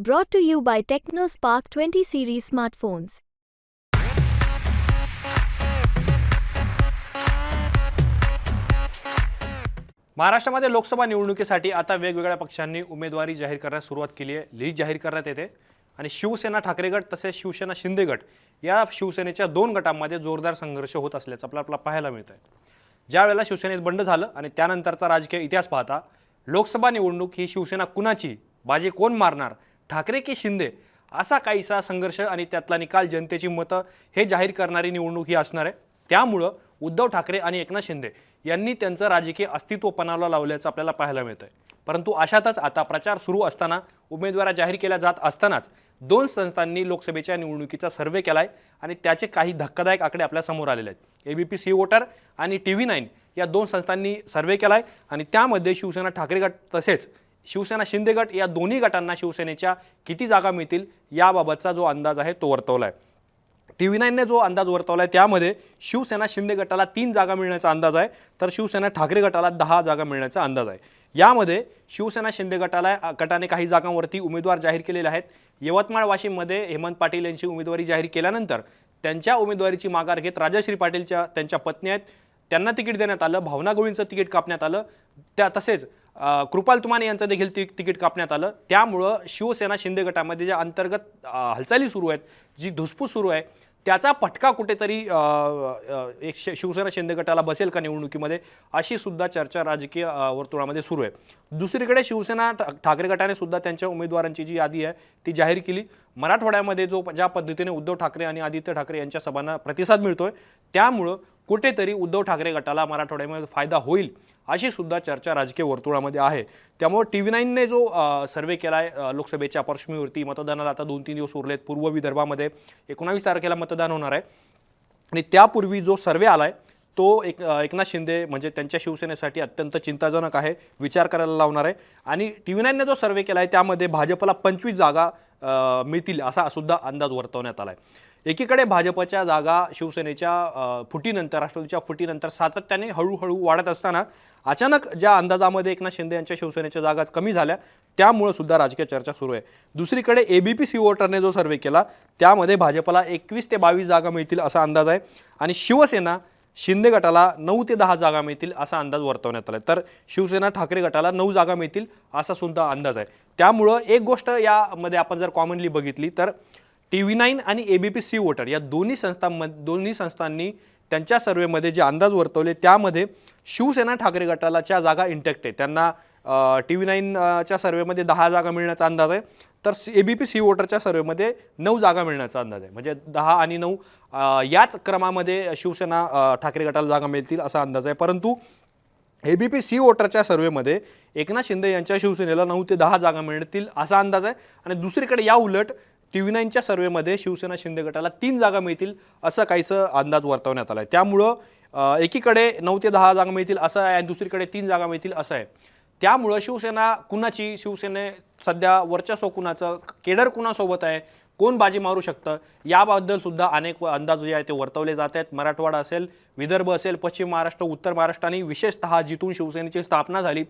Brought to you by TechnoSpark 20 series smartphones. महाराष्ट्रामध्ये लोकसभा निवडणुकीसाठी आता वेगवेगळ्या पक्षांनी उमेदवारी जाहीर करण्यास सुरुवात केली आहे. लिस्ट जाहीर करण्यात येते. आणि शिवसेना ठाकरे गट तसेच शिवसेना शिंदे गट या शिवसेनेच्या दोन गटांमध्ये जोरदार संघर्ष होत असल्याचं आपल्याला आपल्याला पाहायला मिळतं आहे ज्या वेळेला शिवसेनेत बंड झालं आणि त्यानंतरचा राजकीय इतिहास पाहता लोकसभा निवडणूक ही शिवसेना कुणाची? बाजी कोण मारणार? ठाकरे की शिंदे असा काहीसा संघर्ष आणि त्यातला निकाल जनतेची मतं हे जाहीर करणारी निवडणूक ही असणार आहे. त्यामुळं उद्धव ठाकरे आणि एकनाथ शिंदे यांनी त्यांचं राजकीय अस्तित्व पणाला लावल्याचं आपल्याला पाहायला मिळतं आहे परंतु अशातच आता प्रचार सुरू असताना उमेदवारा जाहीर केल्या जात असतानाच दोन संस्थांनी लोकसभेच्या निवडणुकीचा सर्व्हे आहे आणि त्याचे काही धक्कादायक आकडे आपल्यासमोर आलेले आहेत. A B P C voter आणि टी व्ही नाईन या दोन संस्थांनी सर्व्हे आहे आणि त्यामध्ये शिवसेना ठाकरे गट तसेच शिवसेना शिंदे गट या दोन्ही गटांना शिवसेनेच्या किती जागा मिळतील याबाबतचा जो अंदाज आहे तो वर्तवला आहे टी व्ही नाईनने जो अंदाज वर्तवला आहे त्यामध्ये शिवसेना शिंदे गटाला तीन जागा मिळण्याचा अंदाज आहे तर शिवसेना ठाकरे गटाला दहा जागा मिळण्याचा अंदाज आहे. यामध्ये शिवसेना शिंदे गटाला गटाने काही जागांवरती उमेदवार जाहीर केलेले आहेत. यवतमाळ वाशिममध्ये हेमंत पाटील यांची उमेदवारी जाहीर केल्यानंतर त्यांच्या उमेदवारीची माघार घेत राजश्री पाटीलच्या त्यांच्या पत्नी आहेत. त्यांना तिकीट देण्यात आलं भावना गोळींचं तिकीट कापण्यात आलं. त्या तसेच कृपाल तुमाने यांचं देखील ति तिकीट कापण्यात आलं. त्यामुळं शिवसेना शिंदे गटामध्ये ज्या अंतर्गत हालचाली सुरू आहेत जी धुसफूस सुरू आहे त्याचा फटका कुठेतरी एक शिवसेना शिंदे गटाला बसेल का निवडणुकीमध्ये अशी सुद्धा चर्चा राजकीय वर्तुळामध्ये सुरू आहे. दुसरीकडे शिवसेना ठा- ठाकरे गटाने सुद्धा त्यांच्या उमेदवारांची जी यादी आहे ती जाहीर केली. मराठवाड्यामध्ये जो ज्या पद्धतीने उद्धव ठाकरे आणि आदित्य ठाकरे यांच्या सभांना प्रतिसाद मिळतोय त्यामुळं कुठेतरी उद्धव ठाकरे गटाला मराठवाड्यामध्ये फायदा होईल अशी सुद्धा चर्चा राजकीय वर्तुळामध्ये आहे. त्यामुळे टी व्ही नाईनने जो सर्वे केला आहे लोकसभेच्या पार्श्वभूमीवरती मतदानाला आता दोन तीन दिवस उरलेत. पूर्व विदर्भामध्ये एकोणावीस तारखेला मतदान होणार आहे. आणि त्यापूर्वी जो सर्वे आला आहे तो एक एकनाथ शिंदे म्हणजे त्यांच्या शिवसेनेसाठी अत्यंत चिंताजनक आहे विचार करायला लावणार आहे. आणि टी व्ही नाईनने जो सर्वे केला आहे त्यामध्ये भाजपला पंचवीस जागा मिळतील असा सुद्धा अंदाज वर्तवण्यात आला आहे एकीकडे भाजपच्या जागा शिवसेनेच्या फुटीनंतर राष्ट्रवादीच्या फुटीनंतर सातत्याने हळूहळू वाढत असताना अचानक ज्या अंदाजामध्ये एकनाथ शिंदे यांच्या शिवसेनेच्या जागा कमी झाल्या त्यामुळं सुद्धा राजकीय चर्चा सुरू आहे. दुसरीकडे एबीपी सी वोटरने जो सर्वे केला त्यामध्ये भाजपला एकवीस ते बावीस जागा मिळतील असा अंदाज आहे आणि शिवसेना शिंदे गटाला नऊ ते दहा जागा मिळतील असा अंदाज वर्तवण्यात आला तर शिवसेना ठाकरे गटाला नऊ जागा मिळतील असा सुद्धा अंदाज आहे. त्यामुळं एक गोष्ट यामध्ये आपण जर कॉमनली बघितली तर टी व्ही नाईन आणि A B P C voter या दोन्ही संस्थांम दोन्ही संस्थांनी त्यांच्या सर्वेमध्ये जे अंदाज वर्तवले त्यामध्ये शिवसेना ठाकरे गटालाच्या जागा इंटॅक्ट आहे त्यांना टी व्ही नाईनच्या सर्वेमध्ये दहा जागा मिळण्याचा अंदाज आहे. तर ए बी पी सी वोटरच्या सर्वेमध्ये नऊ जागा मिळण्याचा अंदाज आहे. म्हणजे दहा आणि नऊ याच क्रमामध्ये शिवसेना ठाकरे गटाला जागा मिळतील असा अंदाज आहे. परंतु ए बी पी सी वोटरच्या सर्वेमध्ये एकनाथ शिंदे यांच्या शिवसेनेला नऊ ते दहा जागा मिळतील असा अंदाज आहे. आणि दुसरीकडे या उलट टी व्ही नाईनच्या सर्वेमध्ये शिवसेना शिंदे गटाला तीन जागा मिळतील असं काहीसं अंदाज वर्तवण्यात आला आहे त्यामुळं एकीकडे नऊ ते दहा जागा मिळतील असं आहे आणि दुसरीकडे तीन जागा मिळतील असं आहे. त्यामुळं शिवसेना कुणाची शिवसेने सध्या वर्चस्व कुणाचं केडर कुणासोबत आहे कोण बाजी मारू शकतं याबद्दल सुद्धा अनेक अंदाज जे आहेत ते वर्तवले जात आहेत. मराठवाडा असेल विदर्भ असेल पश्चिम महाराष्ट्र उत्तर महाराष्ट्र आणि विशेषतः जिथून शिवसेनेची स्थापना झाली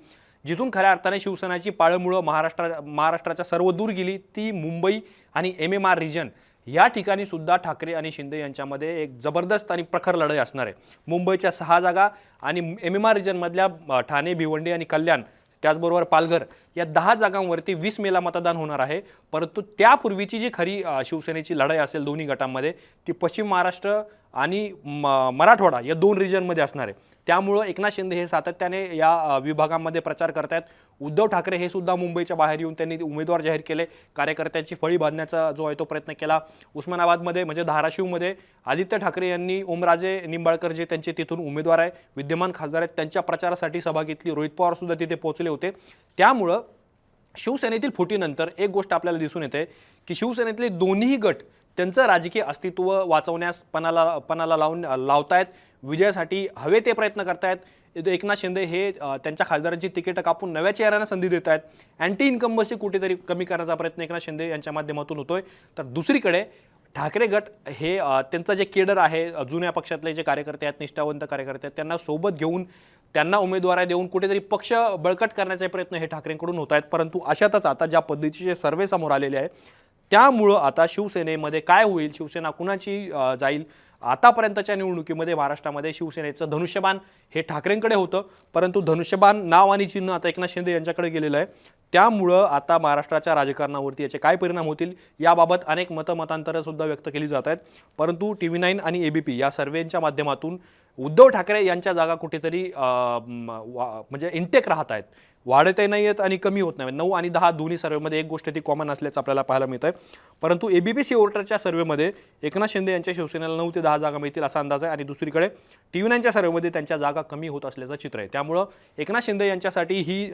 जिथून खऱ्या अर्थाने शिवसेनाची पाळंमुळं महाराष्ट्र महाराष्ट्राच्या सर्व दूर गेली ती मुंबई आणि एम एम आर रिजन या ठिकाणी सुद्धा ठाकरे आणि शिंदे यांच्यामध्ये एक जबरदस्त आणि प्रखर लढाई असणार आहे. मुंबईच्या सहा जागा आणि एम एम आर रिजनमधल्या ठाणे भिवंडी आणि कल्याण त्याचबरोबर पालघर या दहा जागांवरती वीस मेला मतदान होणार आहे. परंतु त्यापूर्वीची जी खरी शिवसेनेची लढाई असेल दोन्ही गटांमध्ये ती पश्चिम महाराष्ट्र आणि म- मराठवाडा या दोन रिजनमध्ये असणार आहे. त्यामुळं एकनाथ शिंदे हे सातत्याने या विभागांमध्ये प्रचार आहेत उद्धव ठाकरे हे सुद्धा मुंबईच्या बाहेर येऊन त्यांनी उमेदवार जाहीर केले. कार्यकर्त्यांची फळी बांधण्याचा जो आहे तो प्रयत्न केला. उस्मानाबादमध्ये म्हणजे धाराशिवमध्ये आदित्य ठाकरे यांनी ओमराजे निंबाळकर जे त्यांचे तिथून उमेदवार आहे विद्यमान खासदार आहेत त्यांच्या प्रचारासाठी सभा घेतली. रोहित पवार सुद्धा तिथे पोहोचले होते. त्यामुळं शिवसेनेतील फुटीनंतर एक गोष्ट आपल्याला दिसून येते की शिवसेनेतले दोन्ही गट त्यांचं राजकीय अस्तित्व वाचवण्यास पणाला पणाला लावून लावतायत. विजयासाठी हवे ते प्रयत्न करतायत. एकनाथ शिंदे हे त्यांच्या खासदारांची तिकीटं कापून नव्या चेहऱ्यांना संधी देत आहेत अँटी इन्कम्बसी कुठेतरी कमी करण्याचा प्रयत्न एकनाथ शिंदे यांच्या माध्यमातून होतोय. तर दुसरीकडे ठाकरे गट हे त्यांचं जे केडर आहे जुन्या पक्षातले जे कार्यकर्ते आहेत निष्ठावंत कार्यकर्ते आहेत त्यांना सोबत घेऊन त्यांना उमेदवारा देऊन कुठेतरी पक्ष बळकट करण्याचे प्रयत्न हे ठाकरेंकडून होत आहेत परंतु अशातच आता ज्या पद्धतीचे सर्वे समोर आलेले आहे त्यामुळं आता शिवसेनेमध्ये काय होईल? शिवसेना कुणाची जाईल? आतापर्यंतच्या निवडणुकीमध्ये महाराष्ट्रामध्ये शिवसेनेचं धनुष्यबाण हे ठाकरेंकडे होतं. परंतु धनुष्यबाण नाव आणि चिन्ह आता एकनाथ शिंदे यांच्याकडे गेलेलं आहे. त्यामुळं आता महाराष्ट्राच्या राजकारणावरती याचे काय परिणाम होतील? याबाबत अनेक मतमतांतरंसुद्धा व्यक्त केली जात आहेत. परंतु टी व्ही नाईन आणि ए बी पी या सर्वेच्या माध्यमातून उद्धव ठाकरे यांच्या जागा कुठेतरी वा- म्हणजे इंटेक राहत आहेत. वाढतही नाही आहेत आणि कमी होत नाही. नऊ आणि दहा दोन्ही सर्वेमध्ये एक गोष्ट ती कॉमन असल्याचं आपल्याला पाहायला मिळत आहे परंतु एबीपीसी ओर्टरच्या सर्वेमध्ये एकनाथ शिंदे यांच्या शिवसेनेला नऊ ते दहा जागा मिळतील असा अंदाज आहे. आणि दुसरीकडे टी व्ही नाईनच्या सर्वेमध्ये त्यांच्या जागा कमी होत असल्याचं चित्र आहे. त्यामुळं एकनाथ शिंदे यांच्यासाठी ही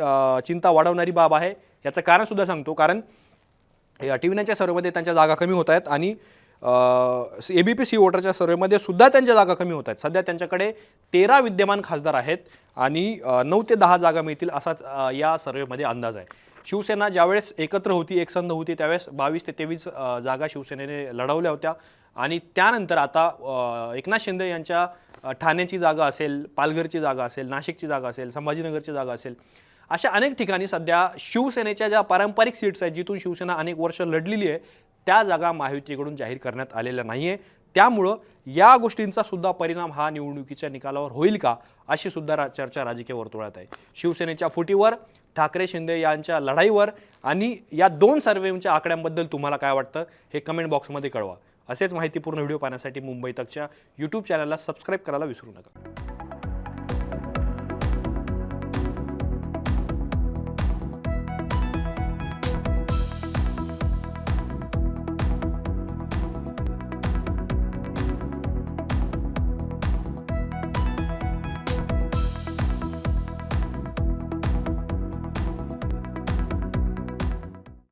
चिंता वाढवणारी बाब आहे. याचं कारणसुद्धा सांगतो. कारण टी व्ही नाईनच्या सर्वेमध्ये त्यांच्या जागा कमी होत आहेत आणि ए बी पी सी वोटरच्या सर्वेमध्ये सुद्धा त्यांच्या जागा कमी होत आहेत. सध्या त्यांच्याकडे तेरा विद्यमान खासदार आहेत आणि नऊ ते दहा जागा मिळतील असाच या सर्वेमध्ये अंदाज आहे. शिवसेना ज्यावेळेस एकत्र होती एकसंध होती त्यावेळेस बावीस ते तेवीस जागा शिवसेनेने लढवल्या होत्या. आणि त्यानंतर आता एकनाथ शिंदे यांच्या ठाण्याची जागा असेल पालघरची जागा असेल नाशिकची जागा असेल संभाजीनगरची जागा असेल अशा अनेक ठिकाणी सध्या शिवसेनेच्या ज्या पारंपरिक सीट्स आहेत जिथून शिवसेना अनेक वर्ष लढलेली आहे त्या जागा महायुतीकडून जाहीर करण्यात आलेल्या नाही आहे त्यामुळं या गोष्टींचा सुद्धा परिणाम हा निवडणुकीच्या निकालावर होईल का अशी सुद्धा रा- चर्चा राजकीय वर्तुळात आहे. शिवसेनेच्या फुटीवर ठाकरे शिंदे यांच्या लढाईवर आणि या दोन सर्वेच्या आकड्यांबद्दल तुम्हाला काय वाटतं हे कमेंट बॉक्समध्ये कळवा. असेच माहितीपूर्ण व्हिडिओ पाहण्यासाठी मुंबई तकच्या यूट्यूब चॅनलला सबस्क्राईब करायला विसरू नका.